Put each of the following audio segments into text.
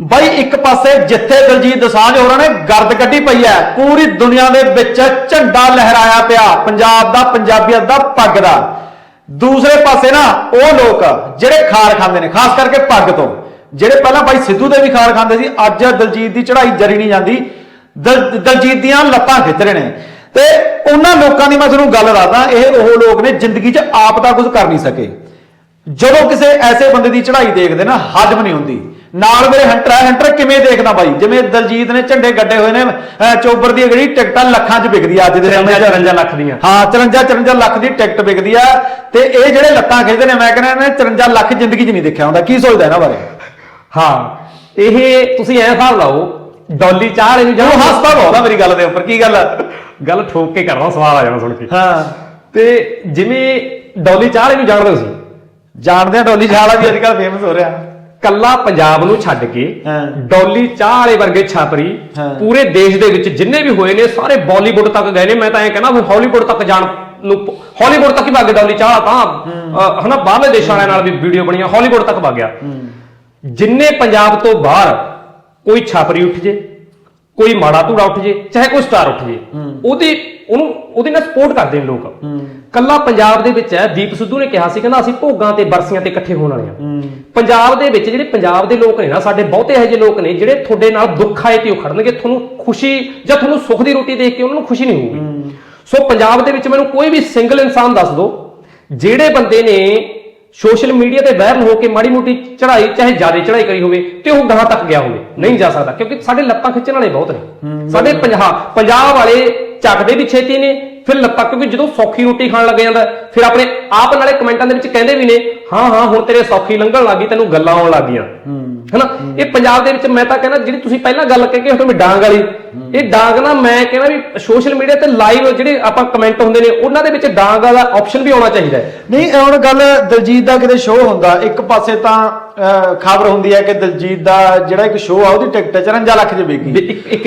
ਬਾਈ, ਇੱਕ ਪਾਸੇ ਜਿੱਥੇ ਦਲਜੀਤ ਦਸਾਂਝ ਹੋਰਾਂ ਨੇ ਗਰਦ ਕੱਢੀ ਪਈ ਹੈ, ਪੂਰੀ ਦੁਨੀਆ ਦੇ ਵਿੱਚ ਝੰਡਾ ਲਹਿਰਾਇਆ ਪਿਆ, ਪੰਜਾਬ ਦਾ, ਪੰਜਾਬੀਅਤ ਦਾ ਪੱਗ ਦਾ। ਦੂਸਰੇ ਪਾਸੇ ਨਾ ਉਹ ਲੋਕ ਜਿਹੜੇ ਖਾਰ ਖਾਂਦੇ ਨੇ, ਖਾਸ ਕਰਕੇ ਪੱਗ ਤੋਂ, ਜਿਹੜੇ ਪਹਿਲਾਂ ਬਾਈ ਸਿੱਧੂ ਦੇ ਵੀ ਖਾਰ ਖਾਂਦੇ ਸੀ, ਅੱਜ ਦਲਜੀਤ ਦੀ ਚੜ੍ਹਾਈ ਜਰੀ ਨਹੀਂ ਜਾਂਦੀ, ਦਲ- ਦਲਜੀਤ ਦੀਆਂ ਲੱਤਾਂ ਖਿੱਚ ਰਹੇ ਨੇ। ਤੇ ਉਹਨਾਂ ਲੋਕਾਂ ਦੀ ਮੈਂ ਤੁਹਾਨੂੰ ਗੱਲ ਦੱਸਦਾ, ਇਹ ਉਹ ਲੋਕ ਨੇ ਜ਼ਿੰਦਗੀ 'ਚ ਆਪ ਤਾਂ ਕੁਝ ਕਰ ਨਹੀਂ ਸਕੇ। ਜਦੋਂ ਕਿਸੇ ਐਸੇ ਬੰਦੇ ਦੀ ਚੜ੍ਹਾਈ ਦੇਖਦੇ ਨਾ, ਹਜਮ ਨਹੀਂ ਹੁੰਦੀ। ਨਾਲ ਮੇਰੇ ਹੰਟਰ ਹੈ ਹੰਟਰ ਕਿਵੇਂ ਦੇਖਦਾ ਬਾਈ? ਜਿਵੇਂ ਦਲਜੀਤ ਨੇ ਝੰਡੇ ਗੱਡੇ ਹੋਏ ਨੇ ਚੋਬਰ ਦੀ ਜਿਹੜੀ ਟਿਕਟਾਂ ਲੱਖਾਂ 'ਚ ਵਿਕਦੀ ਆ ਅੱਜ ਦੇ ਸਮੇਂ 'ਚ। 54 ਲੱਖ ਦੀਆਂ। ਹਾਂ 54 54 ਲੱਖ ਦੀ ਟਿਕਟ ਵਿਕਦੀ ਆ ਤੇ ਇਹ ਜਿਹੜੇ ਲੱਤਾਂ ਖਿੱਚਦੇ ਨੇ ਮੈਂ ਕਹਿੰਦਾ ਇਹਨੇ 54 ਲੱਖ ਜ਼ਿੰਦਗੀ 'ਚ ਨਹੀਂ ਦੇਖਿਆ ਹੁੰਦਾ। ਕੀ ਸੋਚਦਾ ਇਹਨਾਂ ਬਾਰੇ? ਹਾਂ ਇਹ ਤੁਸੀਂ ਐਂ ਹਿਸਾਬ ਲਾਓ ਡੋਲੀ ਚਾਹ ਵਾਲੇ ਨੂੰ ਉਹ ਜਦੋਂ ਹੱਸਦਾ ਬਹੁਤਾ ਮੇਰੀ ਗੱਲ ਦੇ ਉੱਪਰ ਕੀ ਗੱਲ? ਗੱਲ ਠੋਕ ਕੇ ਕਰਦਾ ਸਵਾਲ ਆ ਜਾਣਾ ਸੁਣ ਕੇ। ਹਾਂ ਤੇ ਜਿਵੇਂ ਡੋਲੀ ਚਾਹ ਵਾਲੇ ਨੂੰ ਜਾਣਦੇ ਹੋ ਸੀ ਜਾਣਦੇ ਆ ਡੋਲੀ ਛਾਲਾ ਵੀ ਅੱਜ ਕੱਲ ਫੇਮਸ ਹੋ ਰਿਹਾ। ਕੱਲਾ ਪੰਜਾਬ ਨੂੰ ਛੱਡ ਕੇ। ਡੋਲੀ ਚਾਹ ਵਾਲੇ ਵਰਗੇ ਛਾਪਰੀ। ਪੂਰੇ ਦੇਸ਼ ਦੇ ਵਿੱਚ ਜਿੰਨੇ ਵੀ ਹੋਏ ਨੇ ਸਾਰੇ ਬਾਲੀਵੁੱਡ ਤੱਕ ਗਏ ਨੇ। ਮੈਂ ਤਾਂ ਐਂ ਕਹਿੰਦਾ ਵੀ ਹਾਲੀਵੁੱਡ ਤੱਕ ਜਾਣ ਨੂੰ ਹਾਲੀਵੁੱਡ ਤੱਕ ਹੀ ਗਿਆ ਡੋਲੀ ਚਾਹ। ਤਾਂ ਹਨਾ ਬਾਹਰਲੇ ਦੇਸ਼ਾਂ ਵਾਲਿਆਂ ਨਾਲ ਵੀ ਵੀਡੀਓ ਬਣੀਆਂ ਹਾਲੀਵੁੱਡ ਤੱਕ ਵਗ ਗਿਆ। ਜਿੰਨੇ ਪੰਜਾਬ ਤੋਂ ਬਾਹਰ ਕੋਈ ਛਾਪਰੀ ਉੱਠ ਜੇ ਕੋਈ ਮਾੜਾ ਧੂੜਾ ਉੱਠ ਜੇ ਚਾਹੇ ਕੋਈ ਸਟਾਰ ਉੱਠ ਜੇ ਉਹਦੀ ਉਹਨੂੰ ਉਹਦੇ ਨਾਲ ਸਪੋਰਟ ਕਰਦੇ ਨੇ ਲੋਕ। ਕੱਲਾ ਪੰਜਾਬ ਦੇ ਵਿੱਚ ਹੈ ਦੀਪ ਸਿੱਧੂ ਨੇ ਕਿਹਾ ਸੀ ਕਹਿੰਦਾ ਅਸੀਂ ਭੋਗਾਂ ਤੇ ਬਰਸੀਆਂ ਤੇ ਇਕੱਠੇ ਹੋਣ ਵਾਲੇ ਆ ਪੰਜਾਬ ਦੇ ਵਿੱਚ ਜਿਹੜੇ ਪੰਜਾਬ ਦੇ ਲੋਕ ਨੇ ਨਾ ਸਾਡੇ ਬਹੁਤੇ ਇਹੋ ਜਿਹੇ ਲੋਕ ਨੇ ਜਿਹੜੇ ਤੁਹਾਡੇ ਨਾਲ ਦੁੱਖ ਆਏ ਤੇ ਉਹ ਖੜਨਗੇ ਤੁਹਾਨੂੰ ਖੁਸ਼ੀ ਜਾਂ ਤੁਹਾਨੂੰ ਸੁੱਖ ਦੀ ਰੋਟੀ ਦੇਖ ਕੇ ਉਹਨਾਂ ਨੂੰ ਖੁਸ਼ੀ ਨਹੀਂ ਹੋਊਗੀ। ਸੋ ਪੰਜਾਬ ਦੇ ਵਿੱਚ ਮੈਨੂੰ ਕੋਈ ਵੀ ਸਿੰਗਲ ਇਨਸਾਨ ਦੱਸ ਦਿਓ ਜਿਹੜੇ ਬੰਦੇ ਨੇ ਸੋਸ਼ਲ ਮੀਡੀਆ ਤੇ ਵਾਇਰਲ ਹੋ ਕੇ ਮਾੜੀ ਮੋਟੀ ਚੜ੍ਹਾਈ ਚਾਹੇ ਜ਼ਿਆਦਾ ਚੜ੍ਹਾਈ ਕਰੀ ਹੋਵੇ ਤੇ ਉਹ ਗਾਹਾਂ ਤੱਕ ਗਿਆ ਹੋਵੇ ਨਹੀਂ ਜਾ ਸਕਦਾ ਕਿਉਂਕਿ ਸਾਡੇ ਲੱਤਾਂ ਖਿੱਚਣ ਵਾਲੇ ਬਹੁਤ ਨੇ। ਸਾਡੇ ਪੰਜਾਬ ਪੰਜਾਬ ਵਾਲੇ ਚੱਕਦੇ ਵੀ ਛੇਤੀ ਨੇ, ਫਿਰ ਲੱਤਾਂ ਕਿਉਂਕਿ ਜਦੋਂ ਸੌਖੀ ਰੋਟੀ ਖਾਣ ਲੱਗ ਜਾਂਦਾ। ਫਿਰ ਆਪਣੇ ਆਪ ਨਾਲੇ ਕਮੈਂਟਾਂ ਦੇ ਵਿੱਚ ਕਹਿੰਦੇ ਵੀ ਨੇ ਹਾਂ ਹਾਂ ਹੁਣ ਤੇਰੇ ਸੌਖੀ ਲੰਘਣ ਲੱਗੀ ਤੈਨੂੰ ਗੱਲਾਂ ਆਉਣ ਲੱਗ ਗਈਆਂ। ਹੈਨਾ? ਇਹ ਪੰਜਾਬ ਦੇ ਵਿੱਚ ਮੈਂ ਤਾਂ ਕਹਿੰਦਾ ਜਿਹੜੀ ਤੁਸੀਂ ਪਹਿਲਾਂ ਗੱਲ ਕਹਿ ਕੇ ਹਟੋ ਵੀ ਡਾਂਗ ਵਾਲੀ ਇਹ ਡਾਂਗ ਨਾ ਮੈਂ ਕਹਿੰਦਾ ਵੀ ਸੋਸ਼ਲ ਮੀਡੀਆ ਤੇ ਲਾਈਵ ਜਿਹੜੇ ਆਪਾਂ ਕਮੈਂਟ ਹੁੰਦੇ ਨੇ ਉਹਨਾਂ ਦੇ ਵਿੱਚ ਡਾਂਗ ਵਾਲਾ ਆਪਸ਼ਨ ਵੀ ਆਉਣਾ ਚਾਹੀਦਾ ਹੈ। ਨਹੀਂ ਹੁਣ ਗੱਲ ਦਲਜੀਤ ਦਾ ਕਿਤੇ ਸ਼ੋਅ ਹੁੰਦਾ ਇੱਕ ਪਾਸੇ ਤਾਂ ਖਬਰ ਹੁੰਦੀ ਹੈ ਕਿ ਦਲਜੀਤ ਦਾ ਜਿਹੜਾ ਇੱਕ ਸ਼ੋਅ ਆ ਉਹਦੀ ਟਿਕਟ 54 ਲੱਖ ਦੀ ਵਿਕੀ।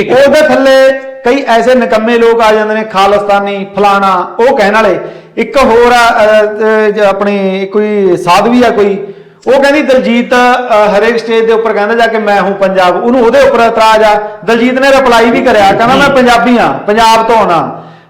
ਉਹਦੇ ਥੱਲੇ ਕਈ ਐਸੇ ਨਿਕੰਮੇ ਲੋਕ ਆ ਜਾਂਦੇ ਨੇ ਖਾਲਿਸਤਾਨੀ ਫਲਾਣਾ ਉਹ ਕਹਿਣ ਵਾਲੇ ਇੱਕ ਹੋਰ ਆ ਅਹ, ਆਪਣੀ ਕੋਈ ਸਾਧਵੀ ਆ ਕੋਈ ਉਹ ਕਹਿੰਦੀ ਦਲਜੀਤ ਹਰੇਕ ਸਟੇਜ ਦੇ ਉੱਪਰ ਕਹਿੰਦਾ ਜਾ ਕੇ ਮੈਂ ਹੂੰ ਪੰਜਾਬ ਉਹਨੂੰ ਉਹਦੇ ਉੱਪਰ ਇਤਰਾਜ਼ ਆ। ਦਲਜੀਤ ਨੇ ਰਿਪਲਾਈ ਵੀ ਕਰਿਆ ਕਹਿੰਦਾ ਮੈਂ ਪੰਜਾਬੀ ਆ ਪੰਜਾਬ ਤੋਂ ਆਉਣਾ।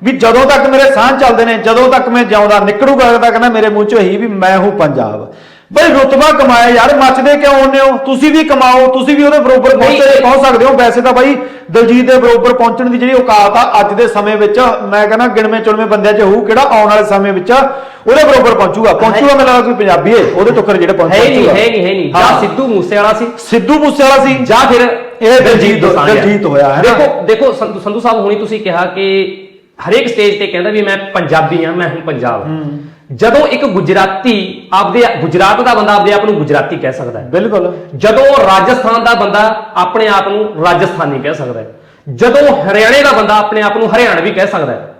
ਵੀ ਜਦੋਂ ਤੱਕ ਮੇਰੇ ਸਾਹ ਚੱਲਦੇ ਨੇ ਜਦੋਂ ਤੱਕ ਮੈਂ ਜਿਉਂਦਾ ਨਿਕਲੂਗਾ ਤਾਂ ਕਹਿੰਦਾ ਮੇਰੇ ਮੂੰਹ ਚੋਂ ਇਹੀ ਵੀ ਮੈਂ ਹੂੰ ਪੰਜਾਬ। ਬਈ ਰੁਤਬਾ ਕਮਾਇਆ ਯਾਰ ਮੱਚਦੇ ਕਿਉਂ ਹੁੰਨੇ ਹੋ? ਤੁਸੀਂ ਵੀ ਕਮਾਓ ਤੁਸੀਂ ਵੀ ਉਹਦੇ ਬਰੋਬਰ ਪਹੁੰਚੇ ਪਹੁੰਚ ਸਕਦੇ ਹੋ। ਵੈਸੇ ਤਾਂ ਬਾਈ ਦਲਜੀਤ ਦੇ ਬਰੋਬਰ ਪਹੁੰਚਣ ਦੀ ਜਿਹੜੀ ਔਕਾਤ ਆ ਅੱਜ ਦੇ ਸਮੇਂ ਵਿੱਚ ਮੈਂ ਕਹਿੰਦਾ ਗਿਣਵੇਂ ਚੁਣਵੇਂ ਬੰਦਿਆਂ 'ਚ ਹੋਊ ਕਿਹੜਾ ਆਉਣ ਵਾਲੇ ਸਮੇਂ ਵਿੱਚ ਉਹਦੇ ਬਰੋਬਰ ਪਹੁੰਚੂਗਾ। ਪਹੁੰਚੂਗਾ ਮੈਨੂੰ ਲੱਗਦਾ ਕੋਈ ਪੰਜਾਬੀ ਹੈ ਉਹਦੇ ਟੁੱਕਰ ਜਿਹੜੇ ਪਹੁੰਚ ਹੈ ਹੀ ਨਹੀਂ ਪਹੁੰਚੂਗਾ। ਹੈ ਨਹੀਂ ਹੈ ਨਹੀਂ। ਜਾਂ ਹਾਂ। ਸਿੱਧੂ ਮੂਸੇ ਵਾਲਾ ਸੀ। ਸਿੱਧੂ ਮੂਸੇ ਵਾਲਾ ਸੀ। ਜਾਂ ਫਿਰ ਇਹ ਦਲਜੀਤ ਹੈ। ਦਲਜੀਤ ਹੋਇਆ ਹੈ ਦੇਖੋ ਦੇਖੋ ਸੰਧੂ ਸਾਹਿਬ ਹੁਣੀ ਤੁਸੀਂ ਕਿਹਾ ਕਿ ਹਰੇਕ ਸਟੇਜ ਤੇ ਕਹਿੰਦਾ ਵੀ ਮੈਂ ਪੰਜਾਬੀ ਆ ਮੈਂ ਹੂੰ ਪੰਜਾਬ ਜਦੋਂ ਇੱਕ ਗੁਜਰਾਤੀ ਆਪਦੇ ਗੁਜਰਾਤ ਦਾ ਬੰਦਾ ਆਪਦੇ ਆਪ ਨੂੰ ਗੁਜਰਾਤੀ ਕਹਿ ਸਕਦਾ ਹੈ। ਬਿਲਕੁਲ। ਜਦੋਂ ਰਾਜਸਥਾਨ ਦਾ ਬੰਦਾ ਆਪਣੇ ਆਪ ਨੂੰ ਰਾਜਸਥਾਨੀ ਕਹਿ ਸਕਦਾ ਹੈ। ਜਦੋਂ ਹਰਿਆਣੇ ਦਾ ਬੰਦਾ ਆਪਣੇ ਆਪ ਨੂੰ ਹਰਿਆਣਵੀ ਕਹਿ ਸਕਦਾ ਹੈ।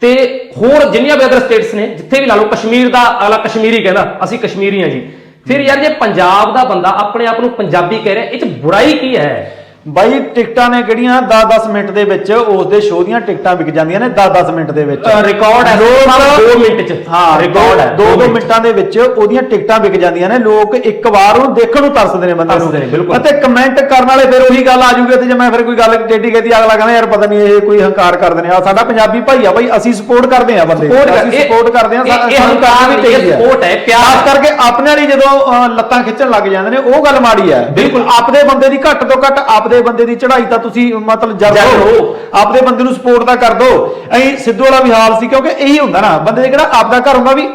ਤੇ ਹੋਰ ਜਿੰਨੀਆਂ ਵੀ ਅਦਰ ਸਟੇਟਸ ਨੇ ਜਿੱਥੇ ਵੀ ਲਾ ਲਓ ਕਸ਼ਮੀਰ ਦਾ ਅਗਲਾ ਕਸ਼ਮੀਰੀ ਕਹਿੰਦਾ ਅਸੀਂ ਕਸ਼ਮੀਰੀ ਹਾਂ ਜੀ। ਫਿਰ ਯਾਰ ਜੇ ਪੰਜਾਬ ਦਾ ਬੰਦਾ ਆਪਣੇ ਆਪ ਨੂੰ ਪੰਜਾਬੀ ਕਹਿ ਰਿਹਾ ਇਹ ਚ ਬੁਰਾਈ ਕੀ ਹੈ? ਬਾਈ ਟਿਕਟਾਂ ਨੇ ਕਿਹੜੀਆਂ? 10-10 ਮਿੰਟ ਦੇ ਵਿੱਚ ਉਸ ਦੇ ਸ਼ੋਅ ਦੀਆਂ ਟਿਕਟਾਂ ਵਿਕ ਜਾਂਦੀਆਂ ਨੇ 10-10 ਮਿੰਟ ਦੇ ਵਿੱਚ। ਰਿਕਾਰਡ ਹੈ ਲੋਕ 2 ਮਿੰਟ ਚ। ਹਾਂ ਰਿਕਾਰਡ ਹੈ 2-2 ਮਿੰਟਾਂ ਦੇ ਵਿੱਚ ਉਹਦੀਆਂ ਟਿਕਟਾਂ ਵਿਕ ਜਾਂਦੀਆਂ ਨੇ ਲੋਕ ਇੱਕ ਵਾਰ ਉਹਨੂੰ ਦੇਖਣ ਨੂੰ ਤਰਸਦੇ ਨੇ ਬੰਦੇ ਨੇ। ਅਤੇ ਕਮੈਂਟ ਕਰਨ ਵਾਲੇ ਫਿਰ ਉਹੀ ਗੱਲ ਆ ਜੂਗੀ ਤੇ ਜੇ ਮੈਂ ਫਿਰ ਕੋਈ ਗੱਲ ਟੇਢੀ ਕਹਤੀ ਅਗਲਾ ਕਹਿੰਦਾ ਯਾਰ ਪਤਾ ਨਹੀਂ ਇਹ ਕੋਈ ਹੰਕਾਰ ਕਰਦੇ ਨੇ। ਆ ਸਾਡਾ ਪੰਜਾਬੀ ਭਾਈ ਆ ਬਾਈ ਅਸੀਂ ਸਪੋਰਟ ਕਰਦੇ ਆ ਬੰਦੇ ਅਸੀਂ ਸਪੋਰਟ ਕਰਦੇ ਆ ਇਹ ਹੰਕਾਰ ਨਹੀਂ, ਇਹ support ਹੈ, ਪਿਆਰ। ਕਰਕੇ ਆਪਣੇ ਵਾਲੀ ਜਦੋਂ ਲੱਤਾਂ ਖਿੱਚਣ ਲੱਗ ਜਾਂਦੇ ਨੇ ਉਹ ਗੱਲ ਮਾੜੀ ਹੈ। ਬਿਲਕੁਲ। ਆਪਦੇ ਬੰਦੇ ਦੀ ਘੱਟ ਤੋਂ ਘੱਟ ਆਪਦੇ ਬੰਦੇ ਦੀ ਚੜ੍ਹਾਈ ਤਾਂ ਤੁਸੀਂ ਮਤਲਬ ਜਰ ਲਓ। ਆਪਦੇ ਬੰਦੇ ਨੂੰ ਸਪੋਰਟ ਤਾਂ ਕਰ ਦੋ। ਐਂ ਸਿੱਧੂ ਵਾਲਾ ਵੀ ਹਾਲ ਸੀ ਕਿਉਂਕਿ ਇਹੀ ਹੁੰਦਾ ਨਾ ਬੰਦੇ ਦੇ ਕਿਹੜਾ ਆਪਦਾ ਘਰ ਹੁੰਦਾ ਵੀ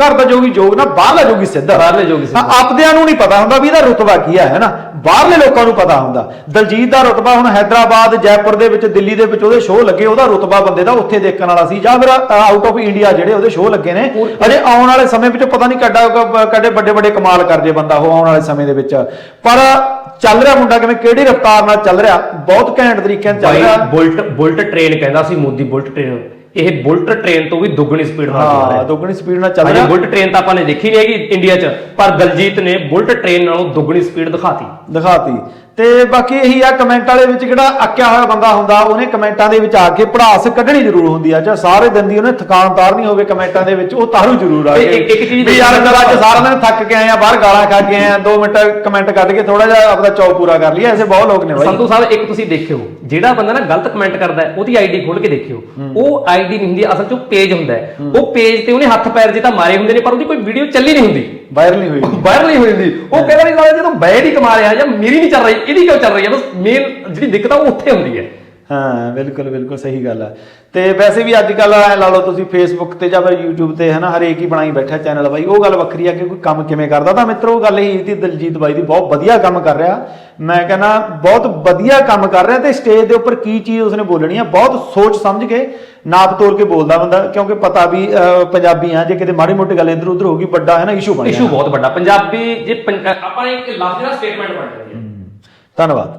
ਘਰ ਦਾ ਜੋ ਵੀ ਜੋਗ ਨਾ ਬਾਹਰਲਾ ਜੋਗੀ ਸਿੱਧਾ। ਬਾਹਰਲੇ ਜੋਗੀ ਸਿੱਧਾ। ਆਪਦਿਆਂ ਨੂੰ ਨਹੀਂ ਪਤਾ ਹੁੰਦਾ ਵੀ ਇਹਦਾ ਰੁਤਬਾ ਕੀ ਹੈ ਹੈਨਾ? ਬਾਹਰਲੇ ਲੋਕਾਂ ਨੂੰ ਪਤਾ ਹੁੰਦਾ। ਦਲਜੀਤ ਦਾ ਰੁਤਬਾ ਹੁਣ ਹੈਦਰਾਬਾਦ ਜੈਪੁਰ ਦੇ ਵਿੱਚ ਦਿੱਲੀ ਦੇ ਵਿੱਚ ਉਹਦੇ ਸ਼ੋਅ ਲੱਗੇ ਉਹਦਾ ਰੁਤਬਾ ਬੰਦੇ ਦਾ ਉੱਥੇ ਦੇਖਣ ਵਾਲਾ ਸੀ। ਜਾਂ ਫਿਰ ਆਊਟ ਆਫ ਇੰਡੀਆ ਜਿਹੜੇ ਉਹਦੇ ਸ਼ੋਅ ਲੱਗੇ ਨੇ। ਅਜੇ ਆਉਣ ਵਾਲੇ ਸਮੇਂ ਵਿੱਚ ਪਤਾ ਨਹੀਂ ਕੱਡਾ ਕੱਡੇ ਵੱਡੇ ਵੱਡੇ ਕਮਾਲ ਕਰ ਜੇ ਬੰਦਾ ਉਹ ਆਉਣ ਵਾਲੇ ਸਮੇਂ ਦੇ ਵਿੱਚ। ਪਰ ਚੱਲ ਰਿਹਾ ਮੁੰਡਾ ਕਿਵੇਂ ਕਿਹੜੀ ਰਫ਼ਤਾਰ ਨਾਲ ਚੱਲ ਰਿਹਾ? ਬਹੁਤ ਘੈਂਟ ਤਰੀਕੇ ਨਾਲ ਚੱਲ ਭਾਈ ਰਿਹਾ। ਬੁਲਟ ਬੁਲਟ ਟ੍ਰੇਨ ਕਹਿੰਦਾ ਸੀ ਮੋਦੀ ਬੁਲਟ ਟ੍ਰੇਨ। ਇਹ ਬੁਲਟ ਟ੍ਰੇਨ ਤੋਂ ਵੀ ਦੁੱਗਣੀ ਸਪੀਡ ਨਾਲ ਚੱਲ ਹਾਂ ਰਿਹਾ ਦੁੱਗਣੀ ਸਪੀਡ ਨਾਲ ਚੱਲ ਰਿਹਾ। ਬੁਲਟ ਟ੍ਰੇਨ ਤਾਂ ਆਪਾਂ ਨੇ ਦੇਖੀ ਨਹੀਂ ਹੈਗੀ ਇੰਡੀਆ 'ਚ ਪਰ ਦਲਜੀਤ ਨੇ ਬੁਲਟ ਟ੍ਰੇਨ ਨਾਲੋਂ ਦੁੱਗਣੀ ਸਪੀਡ ਦਿਖਾਤੀ। ਦਿਖਾਤੀ। ਤੇ ਬਾਕੀ ਇਹੀ ਆ ਕਮੈਂਟ ਵਾਲੇ ਵਿੱਚ ਜਿਹੜਾ ਅੱਕਿਆ ਹੋਇਆ ਬੰਦਾ ਹੁੰਦਾ ਉਹਨੇ ਕਮੈਂਟਾਂ ਦੇ ਵਿੱਚ ਆ ਕੇ ਪੜਾਸ ਕੱਢਣੀ ਜ਼ਰੂਰ ਹੁੰਦੀ ਆ ਚਾਹੇ ਸਾਰੇ ਦਿਨ ਦੀ ਉਹਨੇ ਥਕਾਨ ਤਾਰਨੀ ਹੋਵੇ ਕਮੈਂਟਾਂ ਦੇ ਵਿੱਚ ਉਹ ਤਾਰੂ ਜ਼ਰੂਰ ਆ। ਇੱਕ- ਚੀਜ਼ ਵੀ ਯਾਰ ਚਲ ਅੱਜ ਸਾਰਾ ਦਿਨ ਥੱਕ ਕੇ ਆਏ ਆ ਬਾਹਰ ਗਾਲਾਂ ਖਾ ਕੇ ਆਏ ਆ 2 ਮਿੰਟ ਕਮੈਂਟ ਕੱਢ ਕੇ ਥੋੜਾ ਜਿਹਾ ਆਪਦਾ ਚੌਕ ਪੂਰਾ ਕਰ ਲਈਏ ਐਸੇ ਬਹੁਤ ਲੋਕ ਨੇ ਬਾਈ। ਸੰਧੂ ਸਾਹਿਬ ਇੱਕ ਤੁਸੀਂ ਦੇਖਿਓ ਜਿਹੜਾ ਬੰਦਾ ਨਾ ਗਲਤ ਕਮੈਂਟ ਕਰਦਾ ਹੈ ਉਹਦੀ ਆਈਡੀ ਖੋਲ ਕੇ ਦੇਖਿਓ। ਉਹ ਆਈਡੀ ਨਹੀਂ ਹੁੰਦੀ ਅਸਲ 'ਚ ਉਹ ਪੇਜ ਹੁੰਦਾ ਹੈ। ਉਹ ਪੇਜ ਤੇ ਉਹਨੇ ਹੱਥ ਪੈਰ ਜੇ ਤਾਂ ਮਾਰੇ ਹੁੰਦੇ ਨੇ ਪਰ ਉਹਦੀ ਕੋਈ ਵੀਡੀਓ ਚੱਲੀ ਨਹੀਂ ਹੁੰਦੀ। ਵਾਇਰਲ ਨਹੀਂ ਹੋਈ ਵਾਇਰਲ ਨਹੀਂ ਹੋਈ ਹੁੰਦੀ ਉਹ ਕਹਿੰਦਾ ਨਹੀਂ ਸਾਲਾ ਜਦੋਂ ਬੈਡ ਹੀ ਕਮਾ ਰਿਹਾ ਜਾਂ ਮੇਰੀ ਨਹੀਂ ਚੱਲ ਰਹੀ ਇਹਦੀ ਕਿਉਂ ਚੱਲ ਰਹੀ ਹੈ? ਬਸ ਮੇਨ ਜਿਹੜੀ ਦਿੱਕਤ ਆ ਉਹ ਉੱਥੇ ਹੁੰਦੀ ਹੈ। ਹਾਂ ਬਿਲਕੁਲ ਬਿਲਕੁਲ ਸਹੀ ਗੱਲ ਹੈ ਤੇ ਵੈਸੇ ਵੀ ਅੱਜ ਕੱਲ ਲਾ ਲਓ ਤੁਸੀਂ ਫੇਸਬੁੱਕ ਤੇ ਜਾਂ ਫਿਰ YouTube ਤੇ ਹਨਾ ਹਰੇਕ ਹੀ ਬਣਾਈ ਬੈਠਾ ਚੈਨਲ ਬਾਈ। ਉਹ ਗੱਲ ਵੱਖਰੀ ਆ ਕਿ ਕੋਈ ਕੰਮ ਕਿਵੇਂ ਕਰਦਾ। ਤਾਂ ਮਿੱਤਰੋ ਗੱਲ ਇਹ ਸੀ ਦਿਲਜੀਤ ਬਾਈ ਦੀ ਬਹੁਤ ਵਧੀਆ ਕੰਮ ਕਰ ਰਿਹਾ। ਮੈਂ ਕਹਿੰਦਾ ਬਹੁਤ ਵਧੀਆ ਕੰਮ ਕਰ ਰਿਹਾ ਤੇ ਸਟੇਜ ਦੇ ਉੱਪਰ ਕੀ ਚੀਜ਼ ਉਸਨੇ ਬੋਲਣੀ ਆ ਬਹੁਤ ਸੋਚ ਸਮਝ ਕੇ ਨਾਪ ਤੋਲ ਕੇ ਬੋਲਦਾ ਬੰਦਾ ਕਿਉਂਕਿ ਪਤਾ ਵੀ ਪੰਜਾਬੀ ਆ ਜੇ ਕਿਤੇ ਮਾੜੀ ਮੋਟੀ ਗੱਲ ਇਧਰ ਉਧਰ ਹੋਗੀ ਵੱਡਾ ਹੈ ਨਾ ਇਸ਼ੂ ਬਣ ਇਸ਼ੂ ਬਹੁਤ ਵੱਡਾ। ਪੰਜਾਬੀ ਜੇ ਆਪਾਂ ਇੱਕ ਲਫ਼ਜ਼ ਸਟੇਟਮੈਂਟ ਬਣ ਜਾਂਦੀ ਹੈ ਧੰਨਵਾਦ।